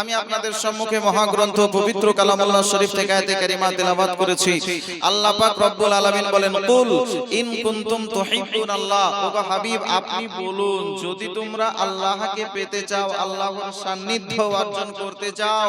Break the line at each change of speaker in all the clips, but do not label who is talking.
আমি আপনাদের সম্মুখে মহাগ্রন্থ পবিত্র কালামুল্লাহ শরীফ থেকে আয়াতে করেছি। আল্লাহ রব্বুল আলামিন বলেন, কুল ইন কুনতুম তুহিব্বুন আল্লাহ হাবিব, আপনি বলুন, যদি তোমরা আল্লাহকে পেতে চাও, আল্লাহর সান্নিধ্য অর্জন করতে চাও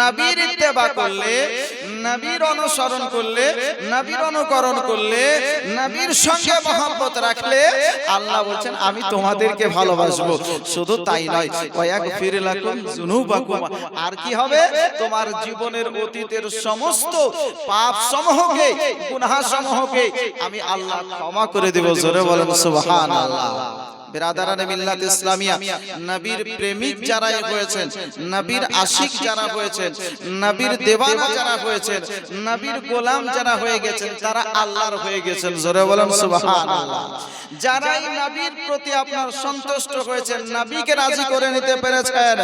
নবীর ইত্তেবা করলে, নবীর অনুসরণ করলে, নবীর অনুকরণ করলে, নবীর সঙ্গে মহব্বত রাখলে আল্লাহ বলছেন, আমি তোমাদেরকে ভালোবাসবো। শুধু তাই নয়, ওয়াগফির লাকুম যুনুবাকুম। আর কি হবে? তোমার জীবনের অতীতের সমস্ত পাপ সমূহকে গুনাহ সমূহকে আমি আল্লাহ ক্ষমা করে দেব। জোরে বলেন, সুবহানাল্লাহ। বেরাদারানে মিল্লাত ইসলামিয়া, নবীর প্রেমিক যারা হয়েছেন, নবীর আশিক যারা হয়েছেন, নবীর দেওয়ানা যারা হয়েছেন, নবীর গোলাম যারা হয়ে গেছেন, তারা আল্লাহর হয়ে গেছেন। জোরে বলেন সুবহানাল্লাহ। যারাই নবীর প্রতি আপনার সন্তুষ্ট হয়েছেন, নবীকে রাজি করে নিতে পেরেছেন,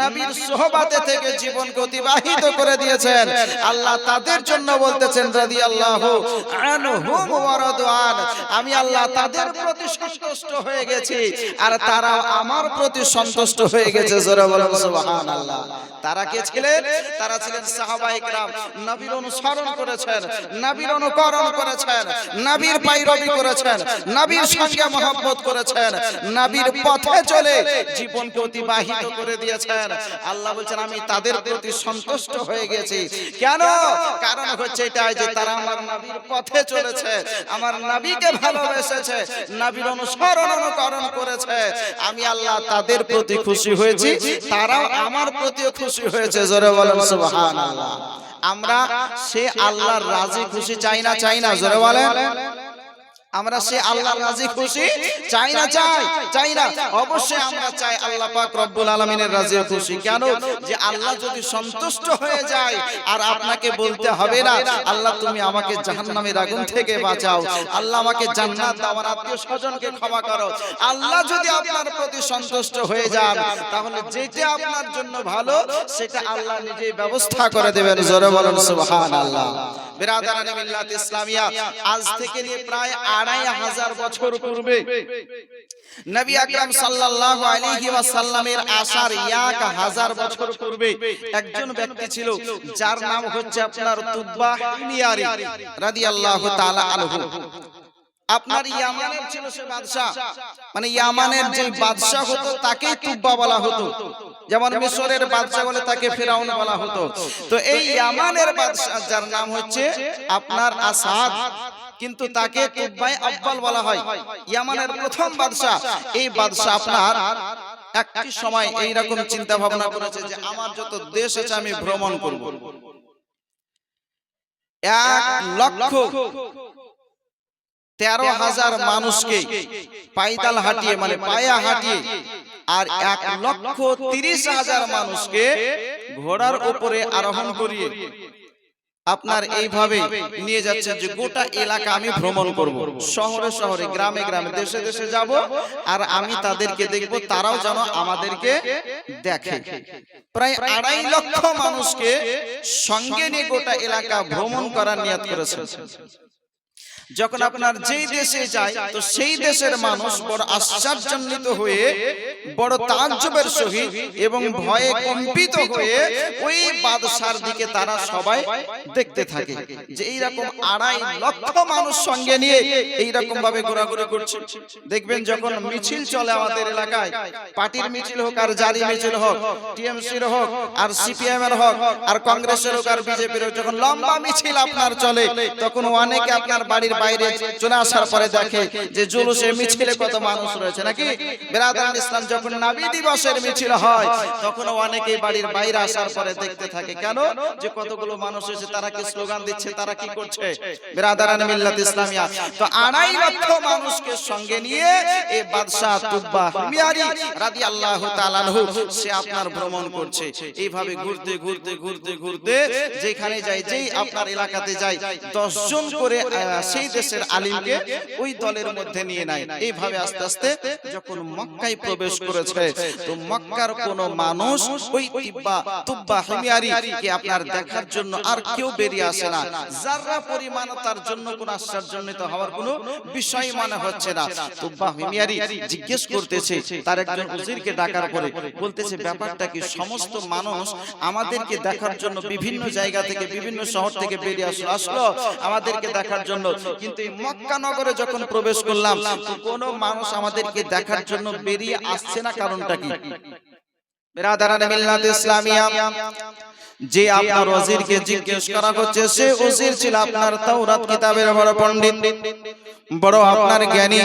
নবীর সোহবাতে থেকে জীবনকে অতিবাহিত করে দিয়েছেন, আল্লাহ তাদের জন্য বলতেছেন, রাদিয়াল্লাহু আনহুম ওয়া রাদওয়ান, আমি আল্লাহ তাদের প্রতি সন্তুষ্ট হয়ে গেছি। আর তারা আমার প্রতি সন্তুষ্ট হয়ে গেছে জোরে বলেন সুবহানাল্লাহ তারা কে ছিলেন তারা ছিলেন সাহাবায়ে کرام নবীর অনুসরণ করেছেন নবীর অনুকরণ করেছেন নবীর পাইরবি করেছেন নবীর সঙ্গে মহব্বত করেছেন নবীর পথে চলে জীবনকে অতিবাহিত করে দিয়েছেন আল্লাহ বলছেন আমি তাদের প্রতি সন্তুষ্ট হয়ে গেছি কেন কারণ হচ্ছে এটাই যে তারা আমার নবীর পথে চলেছে আমার নবীকে ভালোবেসেছে নবীর অনুসরণ অনুকরণ করেছে। আমি আল্লাহ তাদের প্রতি খুশি হয়েছি। তারাও আমার প্রতিও খুশি হয়েছে। জোরে বলেন সুবহানাল্লাহ। আমরা সে আল্লাহর রাজি খুশি চাই না চাই না জোরে বলেন। আমরা সে আল্লাহ রাজি খুশি? চাই না চাই চাই? না অবশ্যই আমরা চাই আল্লাহ পাক রব্বুল আলামিনের রাজি খুশি। কেন? যে আল্লাহ যদি সন্তুষ্ট হয়ে যায় আর আপনাকে বলতে হবে না আল্লাহ তুমি আমাকে জাহান্নামের আগুন থেকে বাঁচাও। আল্লাহ আমাকে জান্নাত দাও আমার আত্মীয় স্বজনকে ক্ষমা করো। আল্লাহ যদি আপনার প্রতি সন্তুষ্ট হয়ে যান তাহলে যেটা আপনার জন্য ভালো সেটা আল্লাহ নিজেই ব্যবস্থা করে দেবেন। জোরে বলেন সুবহানাল্লাহ বিরাদারানি মিল্লাত ইসলামিয়া আজ থেকে নিয়ে প্রায় আড়াই হাজার বছর পূর্বে নবী আকরাম সাল্লাল্লাহু আলাইহি ওয়াসাল্লামের আসার এক হাজার বছর পূর্বে একজন ব্যক্তি ছিল যার নাম হচ্ছে আপনার তুব্বা হিমিয়ারি রাদিয়াল্লাহু তাআলা আনহু। আপনার ইয়ামানের ছিল সে বাদশা মানে ইয়ামানের যে বাদশা হতো তাকেই তুব্বা বলা হতো। যেমন মিশরের বাদশা বলে তাকে ফেরাউন বলা হতো। তো এই ইয়ামানের বাদশা যার নাম হচ্ছে আপনার আসাদ। কিন্তু তাকে তুব্বাই আব্বাল বলা হয়। ইয়ামানের প্রথম বাদশা এই বাদশা আপনার একটি সময় এই রকম চিন্তা ভাবনা করেছে যে আমার যত দেশ আছে আমি ভ্রমণ করব। এক লক্ষ তেরো হাজার মানুষকে পাইতাল হাঁটিয়ে মানে পায়া হাঁটিয়ে আর এক লক্ষ তিরিশ হাজার মানুষকে ঘোড়ার উপরে আরোহণ করিয়ে আপনার এইভাবে নিয়ে যাচ্ছেন যে গোটা এলাকা আমি ভ্রমণ করব। শহরে শহরে গ্রামে গ্রামে দেশে দেশে যাব। আর আমি তাদেরকে দেখব তারাও যেন আমাদেরকে দেখে। প্রায় আড়াই লক্ষ মানুষকে সঙ্গে নিয়ে গোটা এলাকা ভ্রমণ করার নিয়াত করেছে যখন আপনার যেই দেশে যায় তো সেই দেশের মানুষ বড় আশ্চর্যান্বিত হয়ে বড় তাজ্জবের সহিত এবং ভয়ে কম্পিত হয়ে ওই বাদশার দিকে তারা সবাই দেখতে থাকে যে এইরকম আড়াই লক্ষ মানুষ সঙ্গে নিয়ে এইরকম ভাবে ঘোরাঘুরি করছে। দেখবেন যখন মিছিল চলে আমাদের এলাকায় পার্টির মিছিল হোক আর জারি মিছিল হোক টিএমসির হোক আর সিপিএম এর হোক আর কংগ্রেসের হোক আর বিজেপির হোক যখন লম্বা মিছিল আপনার চলে তখন অনেকে আপনার বাড়ির বাইরে চলে আসার পরে দেখে যে জুলুসে মিছিলে কত মানুষ রয়েছে। নাকি? বেরাদান ইসলাম যখন নাবি দিবসের মিছিল হয় তখন অনেকে বাড়ির বাইরে আসার পরে দেখতে থাকে। কেন? যে কতগুলো মানুষ এসে তারা কি স্লোগান দিচ্ছে তারা কি করছে? বেরাদারান মিল্লাত ইসলামিয়া। তো আড়াই লক্ষ মানুষকে সঙ্গে নিয়ে এই বাদশাহ তুব্বা মিয়ারি রাদিয়াল্লাহু তাআলা সে আপনার ভ্রমণ করছে। এইভাবে ঘুরতে ঘুরতে ঘুরতে ঘুরতে যেখানে যায় যেই আপনার এলাকাতে যায় দশ জন করে আহ, সেই দেশের আলিমকে ওই দলের মধ্যে নিয়ে নেয় এইভাবে আস্তে আস্তে যখন মক্কায় প্রবেশ করেছে, তো মক্কার কোন মানুষ ওই তিব্বা তুব্বা হিমিয়ারি কে আপনার দেখার জন্য আর কেউ বেরিয়ে আসে না। যারা পরিমাণ তার জন্য কোন আশ্চর্যজনিত হওয়ার কোনো বিষয় মনে হচ্ছে না। তুব্বা হিমিয়ারি জিজ্ঞেস করতেছে, তার একজন উজিরকে ডাকার পরে বলতেছে, ব্যাপারটা কি সমস্ত মানুষ আমাদেরকে দেখার জন্য বিভিন্ন জায়গা থেকে, বিভিন্ন শহর থেকে বেরিয়ে আসলো আসলো? আমাদেরকে দেখার জন্য কিন্তু এই মক্কা নগরে যখন প্রবেশ করলাম কোন কোনো মানুষ আমাদেরকে দেখার জন্য বেরিয়ে আসছে না কারণটা কি? বেরাদারান মিল্লাত ইসলামিয়া যে আপনার ওজিরকে জিজ্ঞেস করা হচ্ছে সে ওজির ছিল আপনার তাওরাত কিতাবের বড় পণ্ডিত। বড় আপনার জ্ঞানী।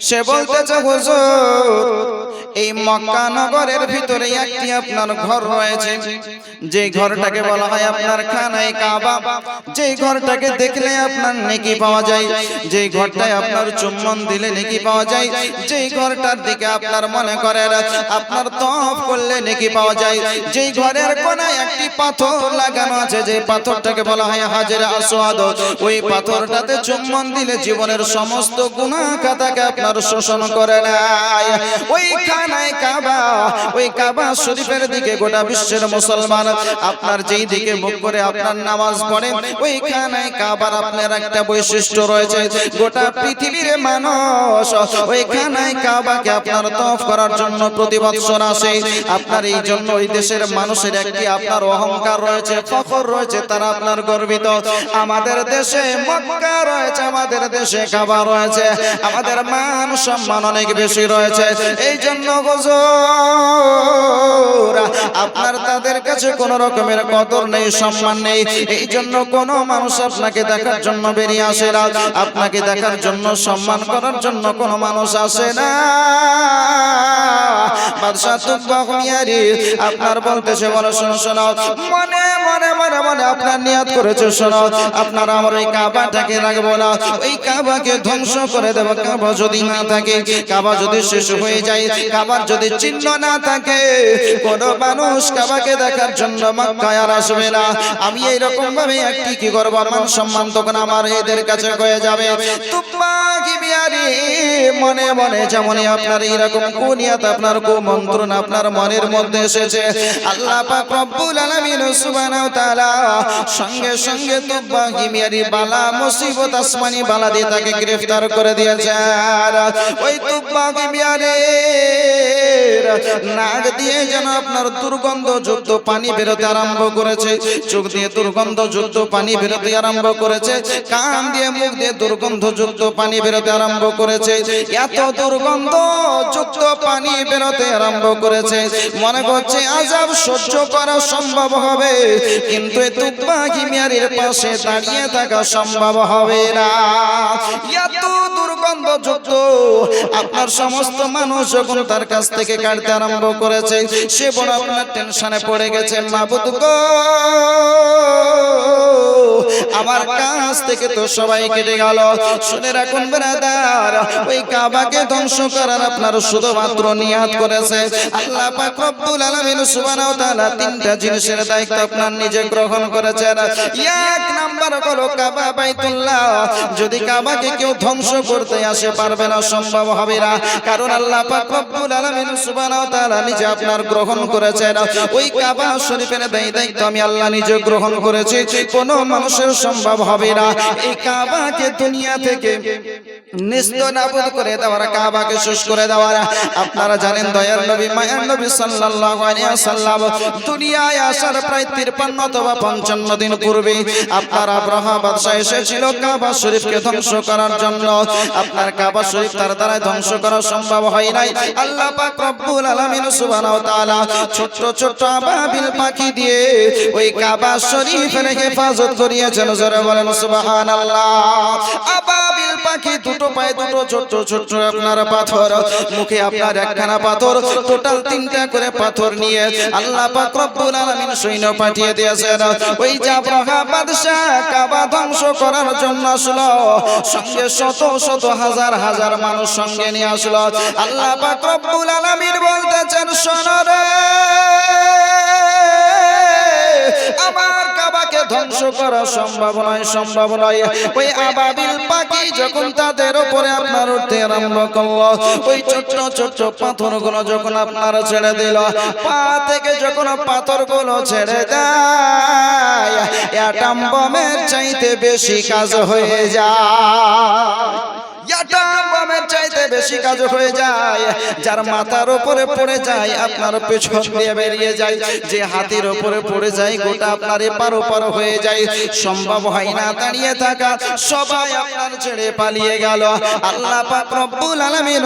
সে বলতেছে হুজুর এই মক্কা নগরের ভিতরে একটি আপনার ঘর রয়েছে। যে ঘরটাকে বলা হয় আপনার খানায় কাবা। যে ঘরটাকে দেখলে আপনার নেকি পাওয়া যায়। যে ঘরটায় আপনার চুম্বন দিলে নেকি পাওয়া যায়। যে ঘরটার দিকে আপনার মনে করেন আপনার তফ করলে নেকি পাওয়া যায়? যেই ঘরের কোনায় একটি পাথর লাগানো আছে, যে পাথরটাকে বলা হয় হাজরা আসওয়াদ। ওই পাথরটাতে চুম্বন দিলে জীবনের সমস্ত গুনাহ খাতাকে আপনার শোষণ করে নেয়। ওই খানায় কাবা, ওই কাবা শরীফের দিকে গোটা বিশ্বের মুসলমান। আপনার যেই দিকে মুখ করে আপনার নামাজ পড়ে ওই খানায় কাবার আপনার একটা বৈশিষ্ট্য রয়েছে। গোটা পৃথিবীর মানুষ ওই খানায় কাবাকে আপনার তফ করার জন্য প্রতি আসে। আপনার এই জন্য ওই দেশের মানুষের একটি আপনার অহংকার রয়েছে, ফখর রয়েছে, তারা আপনার গর্বিত। আমাদের দেশে মক্কা রয়েছে, আমাদের দেশে কাবা রয়েছে, আমাদের মান সম্মান অনেক বেশি রয়েছে। এই জন্য আপনার তাদের কাছে কোন রকমের কদর নেই, সম্মান নেই। এই জন্য কোন মানুষ আপনাকে দেখার জন্য বেরিয়ে আসে না। আপনাকে দেখার জন্য সম্মান করার জন্য কোন মানুষ আসে না। বাদশাহ হুমিয়ারি আপনার বলতেছে বলো, শোনো শোনো। মনে মনে মনে মনে আপনার নিয়াত করেছে, শোনো। আপনার আমার ওই কাবাটাকে রাখব না। ওই কাবাকে ধ্বংস করে দেবো। কাবা যদি না থাকে, কাবা যদি শেষ হয়ে যায়, কাবার যদি চিহ্ন না থাকে, কোন মানুষ কাবাকে দেখার জন্য মক্কায় আর আসবে না। আমি এইরকম ভাবে একটি কি করব? মান সম্মান তখন আমার এদের কাছে হয়ে যাবে। মনে মনে যেমন আপনার এইরকম কুনিয়াত, আপনার কুমন্ত্রণ, আপনার মনের মধ্যে এসেছে। আল্লাহ পাক রব্বুল আলামিন সুবহানাহু তাআলা সঙ্গে সঙ্গে তুব্বা হিমিয়ারি বালা, মুসিবত, আসমানি বালা দিয়ে তাকে গ্রেফতার করে দিয়েছেন ওই তুব্বা হিমিয়ারি নাক দিয়ে যেন আপনার দুর্গন্ধ যুক্ত পানি বেরোতে আরম্ভ করেছে। চোখ দিয়ে দুর্গন্ধ যুক্ত পানি বেরোতে আরম্ভ করেছে। কান দিয়ে মুখ দিয়ে দুর্গন্ধ যুক্ত পানি বেরোতে আরম্ভ করেছে। এত দুর্গন্ধ যুক্ত পানি বেরোতে আরম্ভ করেছে। মনে করছে আজাব সহ্য করা সম্ভব হবে, কিন্তু পাশে দাঁড়িয়ে থাকা সম্ভব হবে না। এত দুর্গন্ধ যুক্ত আপনার সমস্ত মানুষ যখন তার কাছ থেকে কাটতে আরম্ভ করেছে, সে বড় আপনার টেনশনে পড়ে গেছে আমার কাছ থেকে তো সবাই কেটে গেল। শুনে রাখুন ব্রাদার, ওই কাবাকে ধ্বংস করার আপনার শুধুমাত্র নিয়াত করেছে। আল্লাহ পাক রব্বুল আলামিন সুবহানাহু তাআলা তিনটা জিনিসের দায়িত্ব আপনার নিজে গ্রহণ করেছেন। এক নাম্বার হলো কাবা বাইতুল্লাহ। যদি কাবাকে কেউ ধ্বংস করতে আসে পারবে না, সম্ভব হবে না। কারণ আল্লাহ পাক রব্বুল আলামিন সুবহানাহু ওয়া তাআলা নিজে আপনার গ্রহণ করেছেন। ওই কাবা শরীফের দায় দায়িত্ব আমি আল্লাহ নিজে গ্রহণ করেছি। কোন মানুষের সম্ভব হবে না। এই কাবাকে দুনিয়া থেকে নিস্ত নাবুদ করে দেওয়ার, কাবাকে শেষ করে দেওয়ার। আপনারা জানেন দয়ার নবী, মায়ার নবী সাল্লাল্লাহু আলাইহি ওয়াসাল্লাম দুনিয়ায় আসার প্রায় 53 অথবা 55 দিন পূর্বে আপনার আব্রাহা বাদশা এসেছিল কাবা শরীফকে ধ্বংস করার জন্য। আপনার কাবা শরীফ তার দ্বারা ধ্বংস করা সম্ভব হয় নাই। আল্লাহ পাক রব্বুল আলামিন সুবহানাহু তাআলা ছোট ছোট আবাবিল পাখি দিয়ে ওই কাবা শরীফের হেফাজত করিয়েছেন। জোরে বলেন, সুবহানাল্লাহ। আবাবিল পাখি দুটো পায়ে দুটো ছোট ছোট আপনার পাথর, মুখে আপনার একখানা পাথর, টোটাল তিনটা করে পাথর নিয়ে আল্লাহ পাক রব্বুল আলামিন সৈন্য পাঠিয়ে দিয়েছেন। ওই জাবরাহা বাদশা কাবা ধ্বংস করার জন্য আসলো। সঙ্গে শত শত হাজার হাজার মানুষ সঙ্গে নিয়ে আসলো। আল্লাহ পাক রব্বুল আলামিন বলতেছেন, শোনো রে। আমার কাবাকে ধ্বংস করা সম্ভব নয় সম্ভব নয়। ওই আবাবিল পাখি যখন তাদের উপরে আপনার উঠতে আরম্ভ করল, ওই ছোট্ট ছোট্ট পাথরগুলো যখন আপনার ছেড়ে দিল, পা থেকে যখন পাথরগুলো ছেড়ে দেয়, অ্যাটম বমের চাইতে বেশি কাজ হয়ে যায়। বেশি কাজ হয়ে যায়। যার মাথার উপরে পড়ে যায়, আপনার পেছন দিয়ে বেরিয়ে যায়। যে হাতির উপরে পড়ে যায় আপনার এপার ওপার হয়ে যায়। সম্ভব হয় না দাঁড়িয়ে থাকা, সবাই আপনার ছেড়ে পালিয়ে গেল। আল্লাহ পাক রব্বুল আলামিন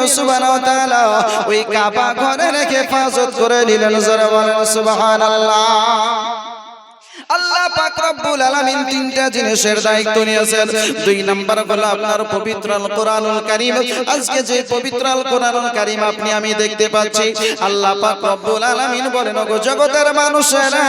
ওই কাবা ঘরে রেখে হেফাজত করে নিলেন। জোরে বলেন সুবহানাল্লাহ। আল্লাহ পাক রব্বুল আলামিন তিনটা জিনিসের দায়িত্ব নিয়েছেন। দুই নাম্বার হলো আপনার পবিত্র আল কোরআনুল কারীম। আজকে যে পবিত্র আল কোরআনুল কারীম আপনি আমি দেখতে পাচ্ছি। আল্লাহ পাক রব্বুল আলামিন বলেন, ওগো জগতের মানুষেরা,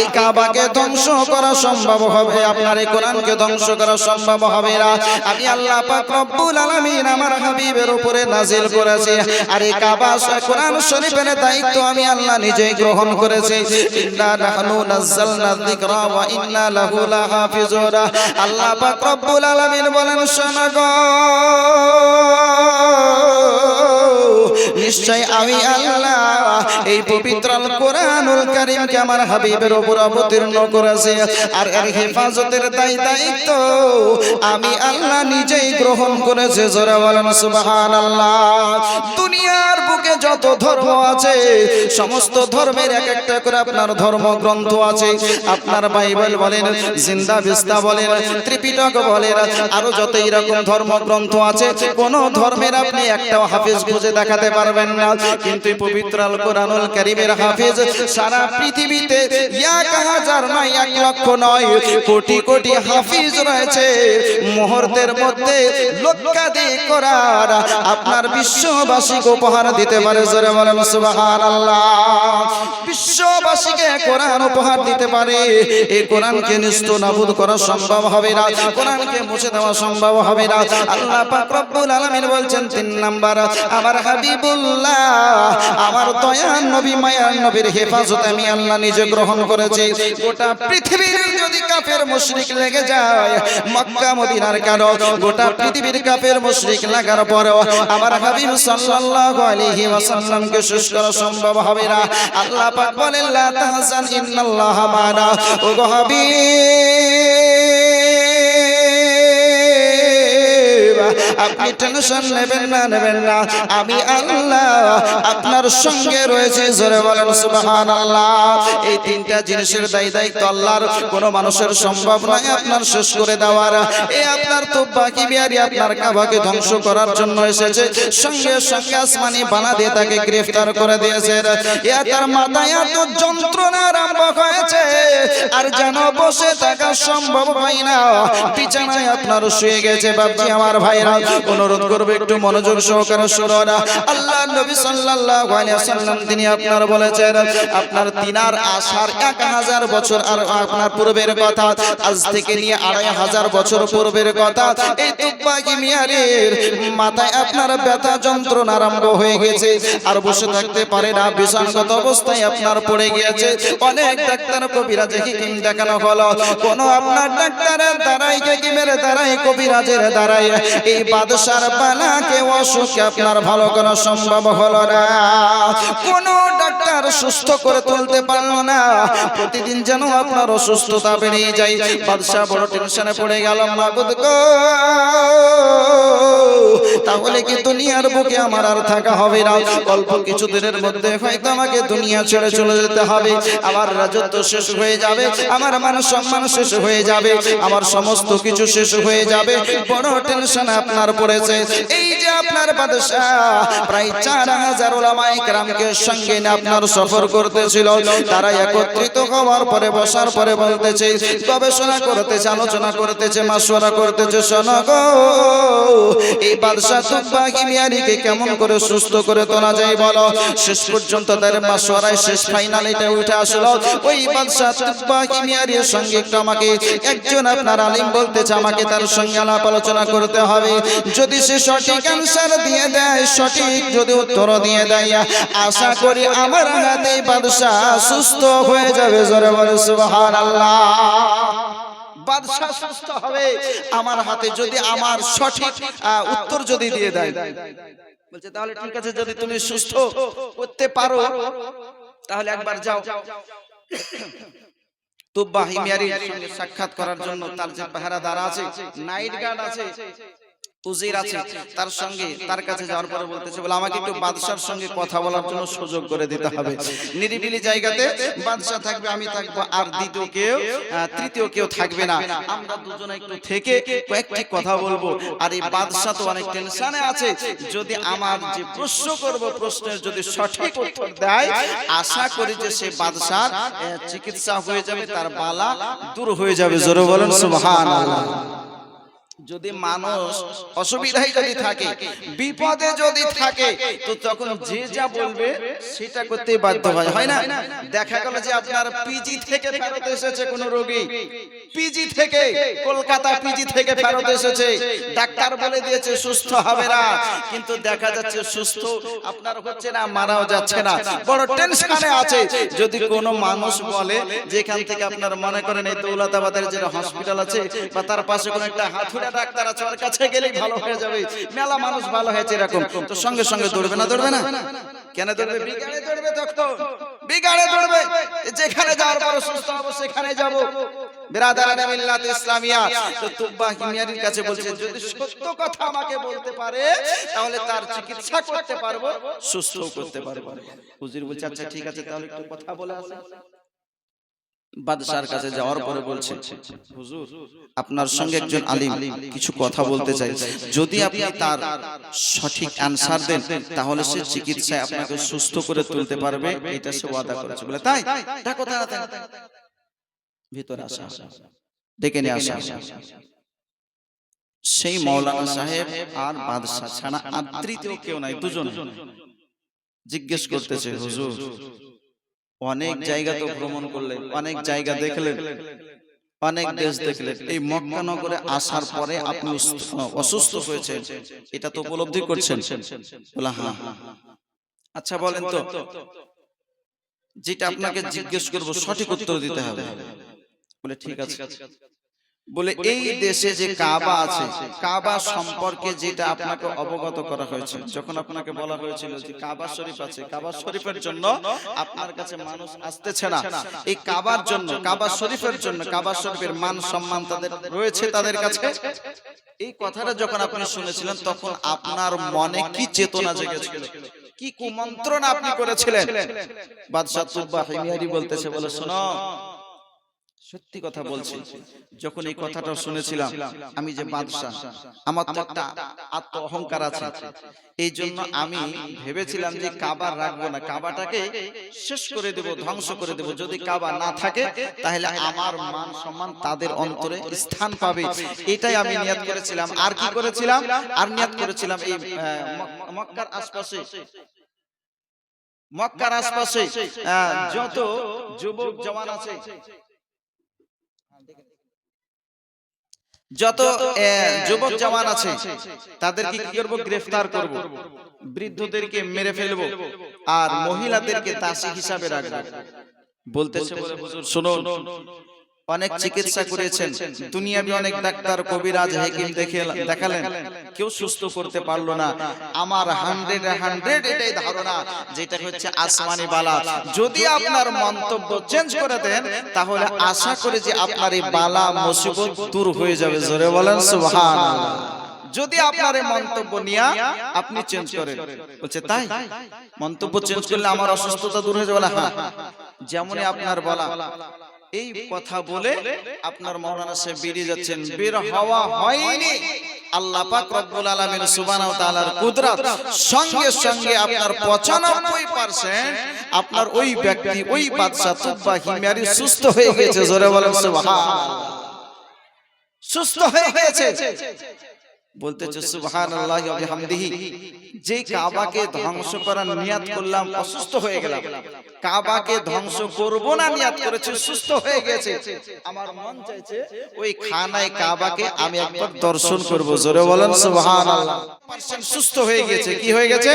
এই কাবাকে ধ্বংস করা সম্ভব হবে, আপনার এই কোরআনকে ধ্বংস করা সম্ভব হবে না। আমি আল্লাহ পাক রব্বুল আলামিন আমার হাবিবের উপরে নাজিল করেছি। আর এই কাবা কোরআন শরীফের দায়িত্ব আমি আল্লাহ নিজেই গ্রহণ করেছি। ইন্না নাহনু নাযালনা যিকরা ওয়া ইন্না লাহু আল্লাহ পাক রব্বুল আলামিন বলেন শোনা গো। নিশ্চয় আমি আল্লাহ। এই পবিত্র আল কোরআনুল কারীমকে আমার হাবিবের উপর অবতীর্ণ করেছি আর এর হেফাজতের দায় দায়িত্ব আমি আল্লাহ নিজেই গ্রহণ করেছে জোরে বলেন সুবহানাল্লাহ। দুনিয়ার বুকে যত ধর্ম আছে সমস্ত ধর্মের এক একটা করে আপনার ধর্মগ্রন্থ আছে। আপনার বাইবেল বলেন জিন্দা বিস্তা বলেন ত্রিপিটক বলেন আরও যত এরকম ধর্মগ্রন্থ আছে কোন ধর্মের আপনি একটাও হাফিজ খুঁজে দেখাতে পারবেন না কিন্তু পবিত্র আল কোরআনুল কারীমের হাফিজ, সারা পৃথিবীতে এক হাজার নয় এক লক্ষ নয়, কোটি কোটি হাফিজ রয়েছে। মুহূর্তের মধ্যে লক্ষাধিক আপনার বিশ্ববাসীকে উপহার দিতে পারে, জোরে বলেন বিশ্ববাসীকে কোরআন উপহার দিতে পারে। এই কোরআনকে নিস্ত নাবুদ করা সম্ভব হবে না, কোরআনকে মুছে দেওয়া সম্ভব হবে না। আল্লাহ পাক রব্বুল আলামিন বলছেন, তিন নাম্বার, আমার হাবিবুল্লাহ আমার দয়ার নবী মায়ার নবীর হেফাজত আমি আল্লাহ নিজে গ্রহণ করেছি। গোটা পৃথিবীর যদি কাফের মুশরিক লেগে যায়, মক্কা, মদিনার কেন গোটা পৃথিবীর কাফের মুশরিক লাগার পরেও আমার হাবিব সাল্লাল্লাহু আলাইহি ওয়াসাল্লামকে শেষ করা সম্ভব হবে না। আল্লাহ পাক বলেন, লা তাহজান ইন্নাল্লাহ মানা। ও হাবিব! আপনি টেনশন নেবেন না নেবেন না। আমি আল্লাহ আপনার সঙ্গে রয়েছে, জোরে বলেন সুবহানাল্লাহ। এই তিনটা জিনিসের দায় দায়িত্ব আল্লাহর, কোনো মানুষের সম্ভব নয় আপনার শেষ করে দেওয়ার। এই আপনার তো বাকি বিহারি আপনার কাবাকে ধ্বংস করার জন্য এসেছে। সঙ্গে সঙ্গে আসমানি বানা দিয়ে তাকে গ্রেফতার করে দিয়েছে। এ তার মাথায় এত যন্ত্রণা আরম্ভ হয়েছে, আর যেন বসে থাকা সম্ভব হয় না। বিছানায় আপনার শুয়ে গেছে বাপজি, আমার ভাইরা। অনুরোধ করবে, একটু মনোযোগ সহকারে শুনুন আল্লাহ নবী সাল্লাল্লাহু আলাইহি ওয়াসাল্লাম তিনি আপনার বলেছেন, আপনার তিনার আসার এক হাজার বছর আর আপনার পূর্বের কথা, আজ থেকে নিয়ে আড়াই হাজার বছর পূর্বের কথা। এই তুব্বাকি মিয়ারের মাথায় আপনার ব্যথা যন্ত্রণা আরম্ভ হয়ে গেছে, আর বসে থাকতে পারে না বিষাণগত অবস্থায় আপনার পড়ে গিয়েছে। অনেক ডাক্তার কবিরাজে হিকিম দেখানো হলো, কোন আপনার ডাক্তারের দ্বারাই হিকিমের দ্বারাই কবিরাজের দ্বারাই এই বাদশার বালাকে অসুখকে আপনার ভালো করা সম্ভব হলো না। কোন ডাক্তার সুস্থ করে তুলতে পারল না। প্রতিদিন যেন আপনার অসুস্থতা বেড়ে যায়। বাদশাহ বড় টেনশনে পড়ে গেল মাবুদ গো তাহলে কি দুনিয়ার বুকে আমার আর থাকা হবে না? অল্প কিছু দিনের মধ্যে হয়তো আমাকে দুনিয়া ছেড়ে চলে যেতে হবে। আমার রাজত্ব শেষ হয়ে যাবে, আমার মান সম্মান শেষ হয়ে যাবে, আমার সমস্ত কিছু শেষ হয়ে যাবে। বড় টেনশন আপনার পড়েছে এই যে আপনার বাদশাহ, প্রায় চার হাজার কেরামকে সঙ্গে আপনার সফর করতেছিল। তারা একত্রিত হওয়ার পরে, বসার পরে বলতেছে, গবেষণা করতেছে, আলোচনা করতেছে মাসওয়ারা করতেছে, শোনো গো, এই বাদশাহ তুব্বা কিমিয়ারিকে কেমন করে সুস্থ করে তোলা যায় বলো? শেষ পর্যন্ত তাদের মাসওয়ারায় শেষ ফাইনাল এটা উঠে আসলো। ওই বাদশাহ তুব্বা কিমিয়ারির সঙ্গে একটু আমাকে, একজন আপনার আলিম বলতেছে, আমাকে তার সঙ্গে আলাপ আলোচনা করতে হবে। যদি সে সঠিক অ্যান্সার দিয়ে দেয়, সঠিক যদি উত্তর দিয়ে দেয়, আশা করি আমার হাতে বাদশাহ সুস্থ হয়ে যাবে। জোরে বলে, সুবহানাল্লাহ। বাদশাহ সুস্থ হবে। আমার হাতে যদি আমার সঠিক উত্তর যদি দিয়ে দেয়। বলছে, তাহলে ঠিক আছে, যদি তুমি সুস্থ করতে পারো, তাহলে একবার যাও। তুব্বা হিমিয়ারির সাক্ষাৎ করার জন্য তার যে পাহারাদার আছে, নাইট গার্ড আছে উজির আছে তার সঙ্গে তার কাছে যাওয়ার পরে বলতেছে বলে আমাকে একটু বাদশার সঙ্গে কথা বলার জন্য সুযোগ করে দিতে হবে। নিরিবিলি জায়গাতে বাদশা থাকবে আমি থাকব আর দ্বিতীয় কেউ তৃতীয় কেউ থাকবে না। আমরা দুজনে একটু থেকে কয়েকটি কথা বলব। আর এই বাদশা তো অনেক টেনশনে আছে। যদি আমার যে প্রশ্ন করব প্রশ্নের যদি সঠিক উত্তর দেয় আশা করি যে সে বাদশার চিকিৎসা হয়ে যাবে তার বালা দূর হয়ে যাবে। জোরে বলেন সুবহানাল্লাহ। যদি মানুষ অসুবিধায় যদি থাকে বিপদে যদি থাকে তো তখন যে যা বলবে সেটা করতে বাধ্য হয় হয় না? দেখা গেল যে আপনার পিজি থেকে ফেরত এসেছে কোন রোগী। পিজি থেকে কলকাতা পিজি থেকে ফেরত এসেছে। ডাক্তার বলে দিয়েছে সুস্থ হবে না। কিন্তু দেখা যাচ্ছে সুস্থ আপনার হচ্ছে না মারাও যাচ্ছে না। বড় টেনশনে আছে। যদি কোনো মানুষ বলে যেখান থেকে আপনার মনে করেন এই দৌলতাবাদের যে হসপিটাল আছে বা তার পাশে কোনো একটা হাতুড়া ডাক্তার আছে ওর কাছে গেলেই ভালো হয়ে যাবে। মেলা মানুষ ভালো হয়েছে এরকম। তো সঙ্গে সঙ্গে দৌড়বে না? দৌড়বে না? কেন দৌড়বে? বিগাড়ে দৌড়বে তখন। বিগাড়ে দৌড়বে। যেখানে যাওয়ার পর সুস্থ হব সেখানে যাব। বিরাদারানে মিল্লাত ইসলামিয়া। তো তুব্বা হিমিয়ারির কাছে বলছে যদি সত্য কথা আমাকে বলতে পারে তাহলে তার চিকিৎসা করতে পারব সুস্থ করতে পারব। হুজুর বলছে আচ্ছা ঠিক আছে তাহলে একটু কথা বলে আসেন বাদশার কাছে যাওয়ার পরে বলছে হুজুর আপনার সঙ্গে একজন আলিম কিছু কথা বলতে চাই যদি আপনি তার সঠিক অ্যানসার দেন তাহলে সে চিকিৎসায় আপনাকে সুস্থ করে তুলতে পারবে এটা সে ওয়াদা করেছে। বলে তাই? ডাকো তাড়াতাড়ি। ভিতরে আসা ডেকে নিয়ে আসা। সেই মৌলানা সাহেব আর বাদশাহ ছাড়া আর তৃতীয় কেউ নাই দুজন। জিজ্ঞেস করতেছে হুজুর অনেক জায়গা তো ভ্রমণ করলেন অনেক জায়গা দেখলেন অনেক দেশ দেখলেন। এই মক্কা নগরে আসার পরে আপনি অসুস্থ- হয়েছে হয়েছেন। এটা তো উপলব্ধি করছেন। বলা হ্যাঁ আচ্ছা বলেন তো যেটা আপনাকে জিজ্ঞেস করব সঠিক উত্তর দিতে হবে। বলে ঠিক আছে। বলে এই দেশে যে কাবা আছে কাবা সম্পর্কে যেটা আপনাকে অবগত করা হয়েছে যখন আপনাকে বলা হয়েছিল যে কাবা শরীফ আছে কাবা শরীফের জন্য আপনার কাছে মানুষ আসতেছে না। এই কাবার জন্য কাবা শরীফের জন্য কাবা শরীফের মান সম্মান তাদের রয়েছে তাদের কাছে। এই কথাটা যখন আপনি শুনেছিলেন তখন আপনার মনে কি চেতনা জেগেছিল? কি কুমন্ত্রণা আপনি করেছিলেন? বাদশাহ তুব্বা হিমিয়ারি বলতেছে বলে শোনো সত্যি কথা বলছি। যখন এই কথাটা শুনেছিলাম আমি যে বাদশাহ আমার তো একটা আত্ম অহংকার আছে। এই জন্য আমি ভেবেছিলাম যে কাবা রাখব না কাবাটাকে শেষ করে দেব ধ্বংস করে দেব। যদি কাবা না থাকে তাহলে আমার মান সম্মান তাদের অন্তরে স্থান পাবে। এটাই আমি নিয়াত করেছিলাম। আর কি করেছিলাম? আর নিয়াত করেছিলাম এই মক্কার আশপাশে। মক্কার আশপাশে যত যুবক জওয়ান আছে যত যুবক জওয়ান আছে তাদেরকে কি করব? গ্রেফতার করব। বৃদ্ধদেরকে মেরে ফেলব। আর মহিলাদেরকে দাসী হিসাবে রাখব। বলতেছে হুজুর শুনুন। অনেক চিকিৎসা করেছেন। দুনিয়াবি অনেক ডাক্তার কবিরাজ হেকিম দেখে দেখালেন। কেউ সুস্থ করতে পারল না। আমার হান্ড্রেড হান্ড্রেড এটাই ধারণা। যেটা হচ্ছে আসমানি বালা। যদি আপনার মন্তব্য চেঞ্জ করে দেন তাহলে আশা করি যে আপনার এই বালা মুসিবত দূর হয়ে যাবে। জোরে বলেন সুবহানাল্লাহ। যদি আপনার এই মন্তব্য নিয়ে আপনি চেঞ্জ করেন। বলছে তাই? মন্তব্য চেঞ্জ করলে আমার অসুস্থতা দূর হয়ে যাবে। হ্যাঁ যেমনই আপনার বলা এই কথা বলে আপনার মৌলানা সাহেব বেরিয়ে যাচ্ছেন। বের হওয়া হয়নি। আল্লাহ পাক রব্বুল আলামিন সুবহানাহু ওয়া তাআলার কুদরত সঙ্গে সঙ্গে আপনার 95% আপনার ওই ব্যক্তি ওই বাদশা তুব্বা হিমারি সুস্থ হয়ে গেছে। জোরে বলেন সুবহানাল্লাহ। সুস্থ হয়ে গেছে। বলতেছে বিহামদিহি। যে কাবাকে ধ্বংস করার নিয়াত করলাম অসুস্থ হয়ে গেলাম। কাবাকে ধ্বংস করব না নিয়াত করেছে সুস্থ হয়ে গেছে। আমার মন চাইছে ওই খানায় কাবাকে আমি একবার দর্শন করব। জোরে বলেন সুবহানাল্লাহ। সুস্থ হয়ে গেছে কি হয়ে গেছে?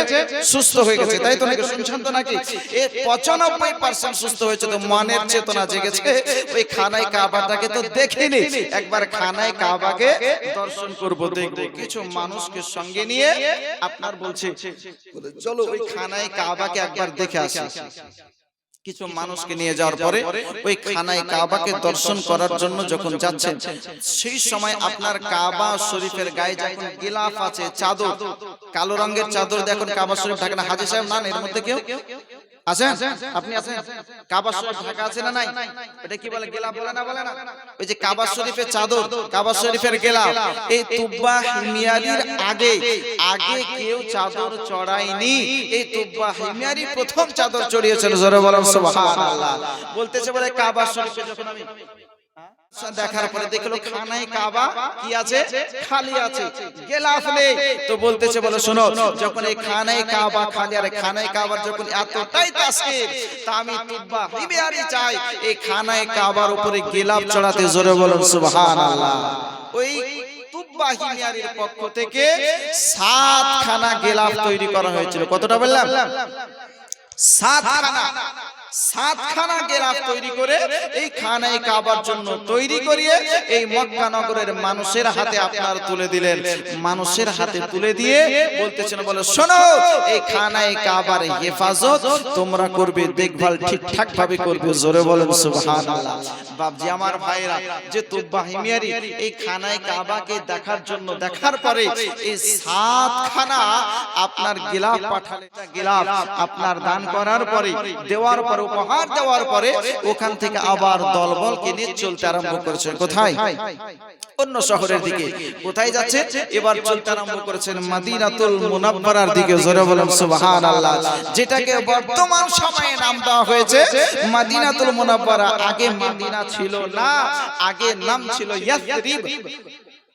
সুস্থ হয়ে গেছে। তাই তো নাকি শুনছেন তো নাকি? এ 95% সুস্থ হয়েছে তো মনের চেতনা জেগেছে। ওই খানায় কাবাটাকে তো দেখিনি। একবার খানায় কাবাকে দর্শন করব দেখব কিছু মানুষকে সঙ্গে নিয়ে আপনার বলছে চলো ওই খানায় কাবাকে একবার দেখে আসি। কিছু মানুষকে নিয়ে যাওয়ার পরে ওই খানায় কাবাকে দর্শন করার জন্য যখন যাচ্ছেন সেই সময় আপনার কাবা শরীফের গায়ে যখন গিলাফ আছে চাদর কালো রঙের চাদর দেখুন কাবা শরীফ ঢাকা না হাজি সাহেব না এর মধ্যে কেউ? আছেন? আপনি আছেন? কাবা শরীফ ঢাকা আছে না নাই? এটা কি বলে? গেলা বলে? না বলে না? ওই যে কাবা শরীফের চাদর কাবা শরীফের গেলা। এই তুব্বা হিমিয়ারির আগে আগে কেউ চাদর চড়ায়নি। এই তুব্বা হিমিয়ারি প্রথম চাদর চড়িয়েছেন জোরে বলেন সুবহানাল্লাহ। বলতেছে বলে কাবা শরীফে যখন আমি দেখার পরে দেখল খানায় কাবা কি আছে? খালি আছে। গেলাফ নেই। তো বলতেছে বলে শোনো যখন এই খানায় কাবা খালি আর খানায় কাবার যখন এতটাই তাসকির তা আমি তুব্বা হিমিয়ারি চাই। এই খানায় কাবার উপরে গেলাফ চড়াতে জোরে বলুন সুবহানাল্লাহ। ওই তুব্বা হিমিয়ারির পক্ষ থেকে সাতখানা গেলাফ তৈরি করা হয়েছিল। কতটা বললাম? সাতখানা। সাতখানা গেরাফ তৈরি করে এই খানায় কাবার জন্য তৈরি করিয়ে এই মক্কা নগরের মানুষের হাতে আপনার তুলে দিলেন। মানুষের হাতে তুলে দিয়ে বলতেছেন, বলে, শোনো, এই খানায় কাবার হেফাজত তোমরা করবে, দেখভাল ঠিকঠাক ভাবে করবে। জোরে বলেন, সুবহানাল্লাহ। বাপজি, আমার ভাইরা যে তুব্বা হিমিয়ারি এই খানায় কাবাকে দেখার জন্য দেখার পরে এই সাতখানা আপনার গিলাফ পাঠালে গিলাফ আপনার দান করার পরে দেওয়ার পর উপহার দেওয়ার পরে ওখান থেকে আবার দলবলকে নিয়ে চলতে আরম্ভ করেছে। কোথায়? অন্য শহরের দিকে। কোথায় যাচ্ছে? এবার চলতে আরম্ভ করেছেন মাদিনাতুল মুনাব্বারার দিকে। জোরে বলেন, সুবহানাল্লাহ। যেটাকে বর্তমান সময়ে নাম দেওয়া হয়েছে মাদিনাতুল মুনাব্বারা। আগে মাদিনা ছিল না, আগে নাম ছিল ইয়াসরিব।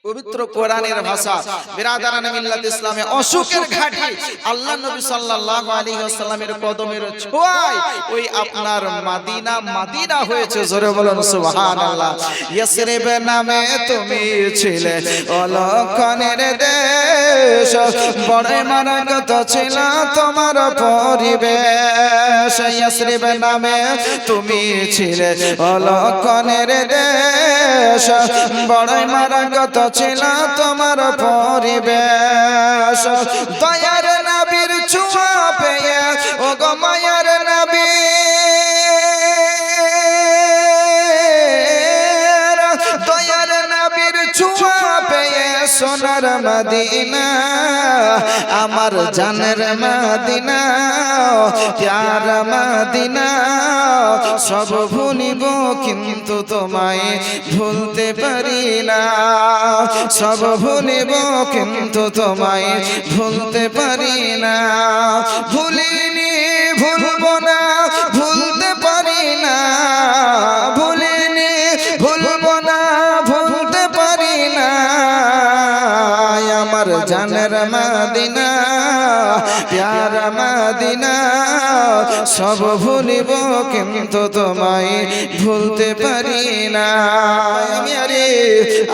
পবিত্র কোরআনের ভাষা। বিরাদারান মিল্লাত ইসলামে অসুখের ঘাটি আল্লাহ নবী সাল্লাল্লাহু আলাইহি ওয়াসাল্লামের কদমের ছোঁয়ায় ওই আপনার মাদিনা মাদিনা হয়েছে। জোরে বলুন, সুবহানাল্লাহ। ইয়াসরিব নামে তুমি ছিলে, অলক্ষণের দেশ। বড় মারাকত ছিল তোমার পরিবেশ। ইয়াসরিব নামে তুমি ছিলে, অলক্ষণের দেশ। বড় মারাকত ছিল তোমার পরিবেশ। দয়ার নাবির ছোঁয়া সোনার মদিনা, আমার জানের মদিনা, প্যার মদিনা, সব ভুলিব কিন্তু তোমায় ভুলতে পারি না। সব ভুলিব কিন্তু তোমায় ভুলতে পারি না। ভুলিনি ভুলব জানের মদিনা। প্যার সব ভুলিব, কিন্তু তোমায় ভুলতে পারি না। আমি আরে,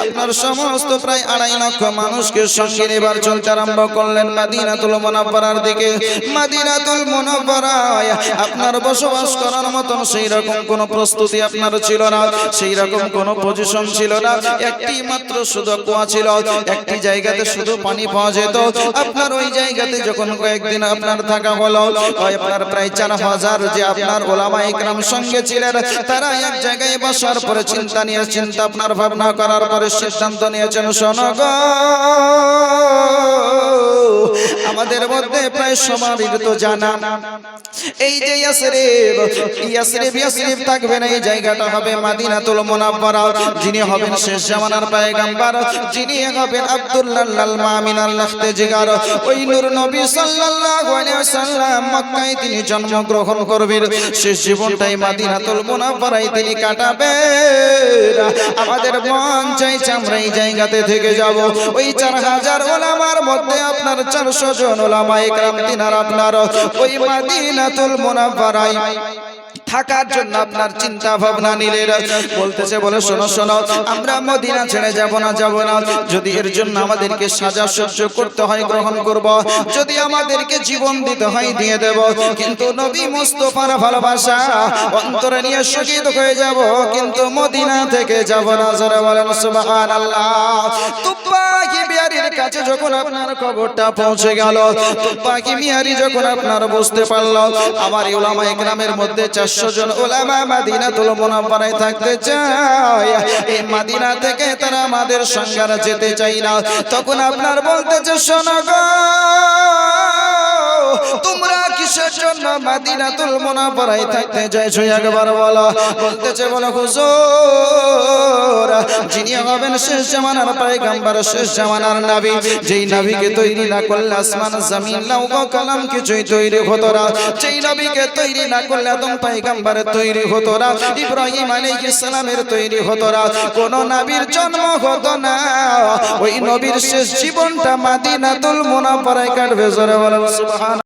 আপনার সমস্ত প্রায় আড়াই লক্ষ মানুষকে সঙ্গে এবার চলতে আরম্ভ করলেন মাদিনাতুল মুনাব্বারার দিকে। মাদিনাতুল মুনাব্বারায় আপনার বসবাস করার মতন সেই রকম কোনো প্রস্তুতি আপনার ছিল না সেই রকম কোনো পজিশন ছিল না। একটি মাত্র শুধু কুয়া ছিল, একটি জায়গাতে শুধু পানি পাওয়া যেত। আপনার ওই জায়গাতে যখন কয়েকদিন আপনার থাকা হলো আপনার প্রায় চার হাজার যে আপনার ওলামা ইকরাম সঙ্গে ছিলেন, তারা এক জায়গায় বসার পরে চিন্তা নিয়ে চিন্তা আপনার ভাবনা করার পরে সিদ্ধান্ত নিয়েছেন, শোনো গো। আমাদের মধ্যে প্রায় সমানের তো জানা। এই যে ইয়াসরিব ইয়াসরিব ইয়াসরিব থাকবে না, এই জায়গাটা হবে মাদিনাতুল মুনাওয়ারা যিনি হবেন শেষ জামানার পয়গম্বর, যিনি হবেন আব্দুল্লাহ আল মামিন আল্লাহ তেজিগার ওই নূর নবী সাল্লাল্লাহু আলাইহি ওয়াসাল্লাম মক্কায় তিনি জন্মগ্রহণ করবেন শেষ জীবনটাই মাদিনাতুল মুনাফারাই তিনি কাটাবেন আমাদের মন চাইছে আমরা এই জায়গাতে থেকে যাব। ওই চার হাজার ওলামার মধ্যে আপনার চারশো জন ওলামা একরাম তিনার আপনার ওই মাদিনাতুল মুনাওয়ারায় থাকার জন্য আপনার চিন্তা ভাবনা নিলে বলতেছে, বলে, শোনো শোনো, আমরা মদিনা ছেড়ে যাব না যাব না। যদি এর জন্য আমাদেরকে সাজা সহ্য করতে হয়, গ্রহণ করব। যদি আমাদেরকে জীবন দিতে হয়, দিয়ে দেব। কিন্তু নবী মুস্তফার ভালোবাসা অন্তরে নিয়ে শহীদ হয়ে যাব। কিন্তু মদিনা থেকে যাব না, জোরে বলেন, সুবহানাল্লাহ। তুব্বাকি বিহারীর কাছে যখন আপনার খবরটা পৌঁছে গেল তুব্বাকি বিহারী যখন আপনার বুঝতে পারল, আমার এই উলামা একরামের মধ্যে চারশো জন ওলামা মাদিনাতুল মুনাওয়ারায় থাকতে চায়। এই মাদিনা থেকে তারা আমাদের সংসার যেতে চাই না। তখন আপনার বলতেছে, শোনা গো তোমরা কিসের জন্য মাদিনাতুল মুনাওয়ারায় থাকতে চাইছো? একবার বলো। বলতেছে বলো হুজুর, যিনি হবেন শেষ জামানার পয়গম্বর, শেষ জামানার নবী। যেই নবীকে তৈরি না করলে আসমান, জমিন কলম কিছুই তৈরি হতো না। যেই নবীকে তৈরি না করলে পয়গম্বর তৈরি হতো না। ইব্রাহিম আলাইহিস সালামের তৈরি হতো না। কোন নবীর জন্ম হতো না। ওই নবীর শেষ জীবনটা মাদিনাতুল মুনাওয়ারায় কাটবে। জোরে বলেন, সুবহান